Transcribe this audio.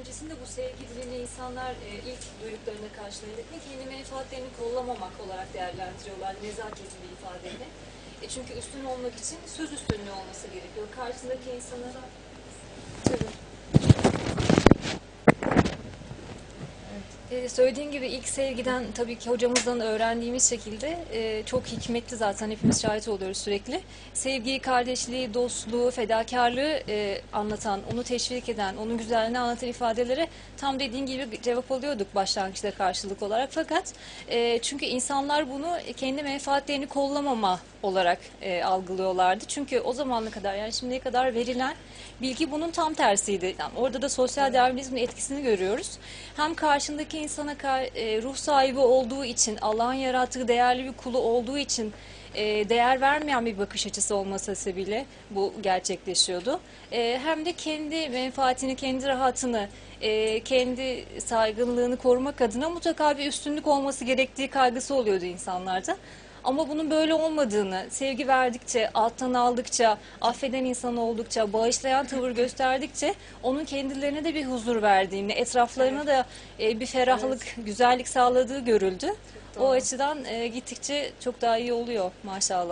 öncesinde bu sevgi dilini insanlar e, ilk duyduklarına karşılarında kendi menfaatlerini kollamamak olarak değerlendiriyorlar nezaketli ifadeyle. E, çünkü üstün olmak için söz üstünlüğü olması gerekiyor. Karşısındaki insana Tabii. Ee, söylediğin gibi ilk sevgiden tabii ki hocamızdan öğrendiğimiz şekilde e, çok hikmetli zaten hepimiz şahit oluyoruz sürekli. Sevgiyi, kardeşliği, dostluğu, fedakarlığı e, anlatan, onu teşvik eden, onun güzelliğini anlatan ifadelere tam dediğin gibi cevap alıyorduk başlangıçta karşılık olarak. Fakat e, çünkü insanlar bunu kendi menfaatlerini kollamama olarak e, algılıyorlardı. Çünkü o zamana kadar yani şimdiye kadar verilen bilgi bunun tam tersiydi. Yani orada da sosyal darwinizmin etkisini görüyoruz. Hem karşındaki insana kar- e, ruh sahibi olduğu için, Allah'ın yarattığı değerli bir kulu olduğu için e, değer vermeyen bir bakış açısı olması sebebiyle bu gerçekleşiyordu. E, hem de kendi menfaatini, kendi rahatını, e, kendi saygınlığını korumak adına mutlaka bir üstünlük olması gerektiği kaygısı oluyordu insanlarda. Ama bunun böyle olmadığını, sevgi verdikçe, alttan aldıkça, affeden insan oldukça, bağışlayan tavır gösterdikçe onun kendilerine de bir huzur verdiğini, etraflarına da e, bir ferahlık, güzellik sağladığı görüldü. O açıdan e, gittikçe çok daha iyi oluyor maşallah.